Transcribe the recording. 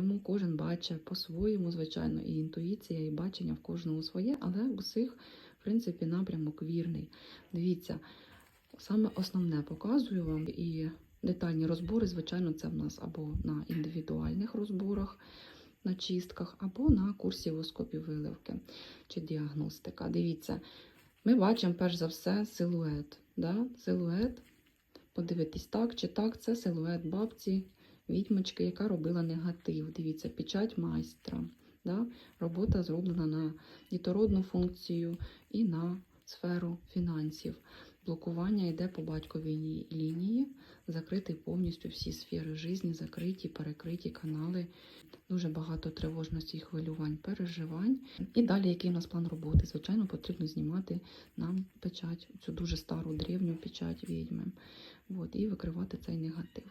Тому кожен бачить по-своєму, звичайно, і інтуїція, і бачення в кожного своє, але усіх, в принципі, напрямок вірний. Дивіться, саме основне показую вам і детальні розбори, звичайно, це в нас або на індивідуальних розборах, на чистках, або на курсі воскопів виливки чи діагностика. Дивіться, ми бачимо перш за все силует. Да? Силует, подивитись так чи так, це силует бабці, відьмочки, яка робила негатив. Дивіться, печать майстра. Да? Робота зроблена на дітородну функцію і на сферу фінансів. Блокування йде по батьковій лінії, закриті повністю всі сфери житті, закриті, перекриті канали. Дуже багато тривожності, хвилювань, переживань. І далі, який у нас план роботи? Звичайно, потрібно знімати нам печать, цю дуже стару древню печать відьми. От, і викривати цей негатив.